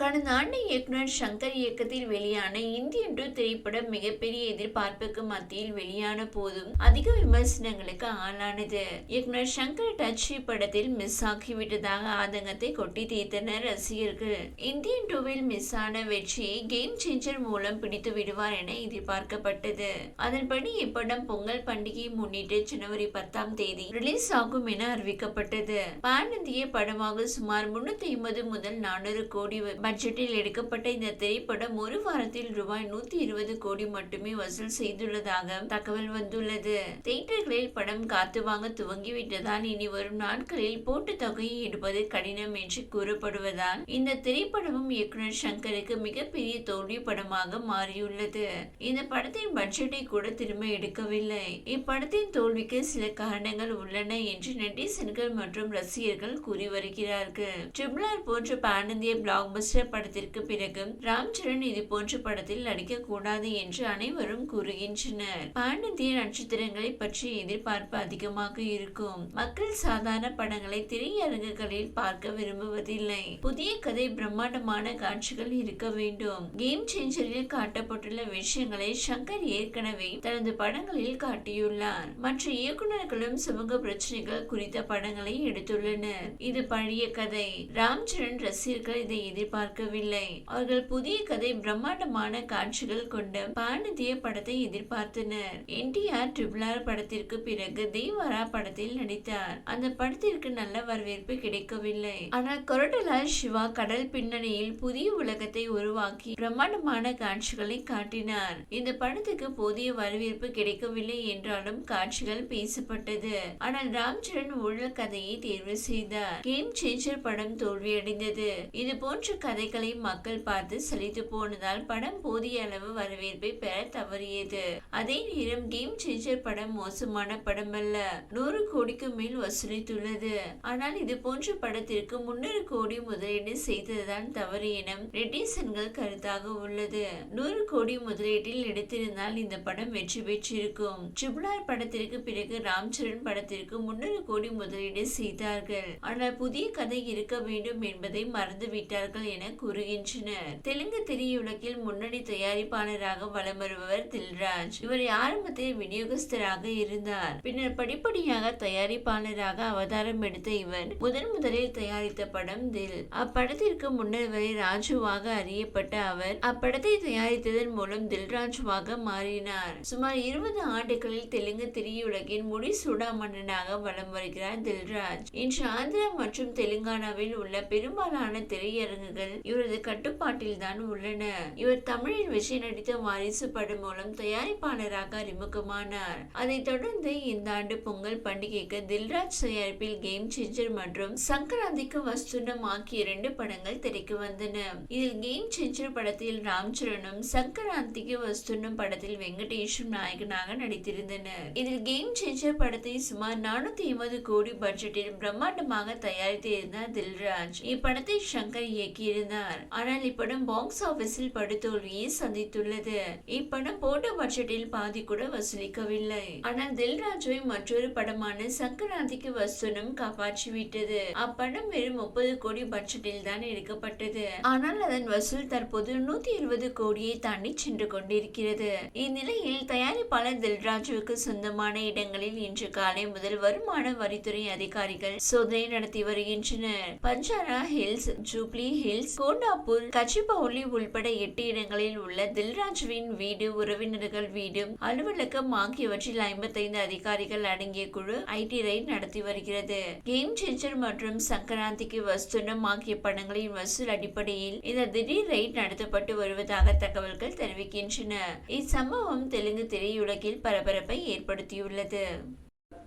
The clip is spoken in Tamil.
கடந்த ஆண்டு இயக்குனர் சங்கர் இயக்கத்தில் வெளியான இந்தியன் டூ திரைப்படம் மிகப்பெரிய எதிர்பார்ப்புக்கு மத்தியில் வெளியான போதும் அதிக விமர்சனங்களுக்கு ஆளானது. இயக்குனர் சங்கர் டச் படத்தில் மிஸ் ஆகிவிட்டதாக ஆதங்கத்தை கொட்டி தீர்த்தனர் ரசிகர்கள். இந்தியன் டூவில் மிஸ் ஆன வெற்றியை கேம் சேஞ்சர் மூலம் பிடித்து விடுவார் என எதிர்பார்க்கப்பட்டது. அதன்படி இப்படம் பொங்கல் பண்டிகையை முன்னிட்டு ஜனவரி பத்தாம் தேதி ரிலீஸ் ஆகும் என அறிவிக்கப்பட்டது. பான் இந்திய படமாக சுமார் முன்னூத்தி ஐம்பது முதல் நானூறு கோடி பட்ஜெட்டில் எடுக்கப்பட்ட இந்த திரைப்படம் ஒரு வாரத்தில் ரூபாய் நூத்தி இருபது கோடி மட்டுமே வசூல் செய்துள்ளதாக தகவல் வந்துள்ளது. தியேட்டர்களில் படம் காத்து வாங்க துவங்கிவிட்டதால் இனி வரும் நாட்களில் போட்டு தொகையை எடுப்பது கடினம் என்று கூறப்படுவதால் இந்த திரைப்படமும் இயக்குனர் சங்கருக்கு மிகப்பெரிய தோல்வி படமாக மாறியுள்ளது. இந்த படத்தின் பட்ஜெட்டை கூட திரும்ப எடுக்கவில்லை. இப்படத்தின் தோல்விக்கு சில காரணங்கள் உள்ளன என்று நெட்டிசன்கள் மற்றும் ரசிகர்கள் கூறி வருகிறார்கள். ட்ரிபிள் ஆர் போன்ற பான் இந்திய பிளாக் படத்திற்கு பிறகு ராம் சரண் இது போன்ற படத்தில் நடிக்க கூடாது என்று அனைவரும் கூறுகின்றனர். பாண்டிய நட்சத்திரங்களை பற்றி எதிர்பார்ப்பு அதிகமாக இருக்கும். மக்கள் சாதாரண படங்களை திரையரங்குகளில் பார்க்க விரும்புவதில்லை. புதிய கதை பிரம்மாண்டமான காட்சிகள் இருக்க வேண்டும். கேம் சேஞ்சரில் காட்டப்பட்டுள்ள விஷயங்களை சங்கர் ஏற்கனவே தனது படங்களில் காட்டியுள்ளார். மற்ற இயக்குநர்களும் சமூக பிரச்சனைகள் குறித்த படங்களை எடுத்துள்ளனர். இது பழைய கதை. ராம்சரண் ரசிகர்கள் இதை எதிர்பார்க்க எதிர்பார்க்கவில்லை அவர்கள் புதிய கதை பிரம்மாண்டமான காட்சிகள் கொண்ட பாண்டிய படத்தை எதிர்பார்த்தனர். என்டிஆர் ட்ரிபிளார் படத்திற்கு பிறகு தேவாரா படத்தில் நடித்தார். அந்த படத்திற்கு நல்ல வரவேற்பு கிடைக்கவில்லை. ஆனால் கொரட்டலால் சிவா கடல் பின்னணியில் புதிய உலகத்தை உருவாக்கி பிரம்மாண்டமான காட்சிகளை காட்டினார். இந்த படத்துக்கு போதிய வரவேற்பு கிடைக்கவில்லை என்றாலும் காட்சிகள் பேசப்பட்டது. ஆனால் ராம்சரண் ஊழல் கதையை தேர்வு செய்தார். கேம் சேஞ்சர் படம் தோல்வியடைந்தது. இது போன்ற கதை கதைகளை மக்கள் பார்த்து செழித்து போனதால் படம் போதிய அளவு வரவேற்பை பெற தவறியது. அதே நேரம் கேம் சேஞ்சர் படம் மோசமான படம் அல்ல நூறு கோடிக்கு மேல் வசூலித்துள்ளது. ஆனால் இது போன்ற படத்திற்கு முன்னூறு கோடி முதலீடு செய்ததுதான் தவறு என நெட்டிசன்கள் கருத்தாக உள்ளது. நூறு கோடி முதலீட்டில் எடுத்திருந்தால் இந்த படம் வெற்றி பெற்றிருக்கும். ட்ரிபிள் ஆர் படத்திற்கு பிறகு ராம் சரண் படத்திற்கு முன்னூறு கோடி முதலீடு செய்தார்கள். ஆனால் புதிய கதை இருக்க வேண்டும் என்பதை மறந்துவிட்டார்கள் என கூறுகின்றனர் தெலுங்கு திரையுலகில் முன்னணி தயாரிப்பாளராக வலம் வருபவர் தில்ராஜ். இவர் ஆரம்பத்தில் விநியோகஸ்தராக இருந்தார். பின்னர் படிப்படியாக தயாரிப்பாளராக அவதாரம் எடுத்த இவர் முதன் முதலில் தயாரித்த படம் தில். அப்படத்திற்கு முன்னர் வரை ராஜுவாக அறியப்பட்ட அவர் அப்படத்தை தயாரித்ததன் மூலம் தில்ராஜுவாக மாறினார். சுமார் இருபது ஆண்டுகளில் தெலுங்கு திரையுலகின் முடி சூடா மன்னனாக வலம் வருகிறார் தில்ராஜ். இன்று ஆந்திரா மற்றும் தெலுங்கானாவில் உள்ள பெரும்பாலான திரையரங்குகள் இவரது கட்டுப்பாட்டில் தான் உள்ளன இவர் தமிழில் விஜய் நடித்த வாரிசு படம் மூலம் தயாரிப்பாளராக அறிமுகமானார். அதைத் தொடர்ந்து இந்த ஆண்டு பொங்கல் பண்டிகைக்கு தில்ராஜ் தயாரிப்பில் கேம் சேஞ்சர் மற்றும் சங்கராந்திக்கு வஸ்துனம் ஆகிய இரண்டு படங்கள் திரைக்கு வந்தன. இதில் கேம் சேஞ்சர் படத்தில் ராம்சரணும் சங்கராந்திக்கு வஸ்துனம் படத்தில் வெங்கடேஷும் நாயகனாக நடித்திருந்தனர். இதில் கேம் சேஞ்சர் படத்தை சுமார் நானூத்தி ஐம்பது கோடி பட்ஜெட்டில் பிரம்மாண்டமாக தயாரித்திருந்தார் தில்ராஜ். இப்படத்தை சங்கர் இருந்தார் ஆனால் இப்படம் பாக்ஸ் ஆபீஸில் படுதோல்வியை சந்தித்துள்ளது. இப்படம் போட்ட பட்ஜெட்டில் பாதி கூட வசூலிக்கவில்லை. ஆனால் தில்ராஜுவை மற்றொரு படமான சங்கராந்திக்கு வசூலம் காப்பாற்றிவிட்டது. அப்படம் வெறும் முப்பது கோடி பட்ஜெட்டில் தான் எடுக்கப்பட்டது. ஆனால் அதன் வசூல் தற்போது நூத்தி இருபது கோடியை தாண்டி சென்று கொண்டிருக்கிறது. இந்நிலையில் தயாரிப்பாளர் தில்ராஜுவுக்கு சொந்தமான இடங்களில் இன்று காலை முதல் வருமான வரித்துறை அதிகாரிகள் சோதனை நடத்தி வருகின்றனர். பஞ்சாரா ஹில்ஸ் ஜூப்ளி ஹில்ஸ் கோண்டாப்பூர் கச்சிபவுலி உள்பட எட்டு இடங்களில் உள்ள தில்ராஜுவின் வீடு உறவினர்கள் வீடு அலுவலகம் ஆகியவற்றில் ஐம்பத்தைந்து அதிகாரிகள் அடங்கிய குழு ஐடி ரைட் நடத்தி வருகிறது. கேம் சேஞ்சர் மற்றும் சங்கராந்திக்கு வஸ்துனம் ஆகிய படங்களின் வசூல் அடிப்படையில் இந்த திடீர் ரைட் நடத்தப்பட்டு வருவதாக தகவல்கள் தெரிவிக்கின்றன. இச்சம்பவம் தெலுங்கு திரையுலகில் பரபரப்பை ஏற்படுத்தியுள்ளது.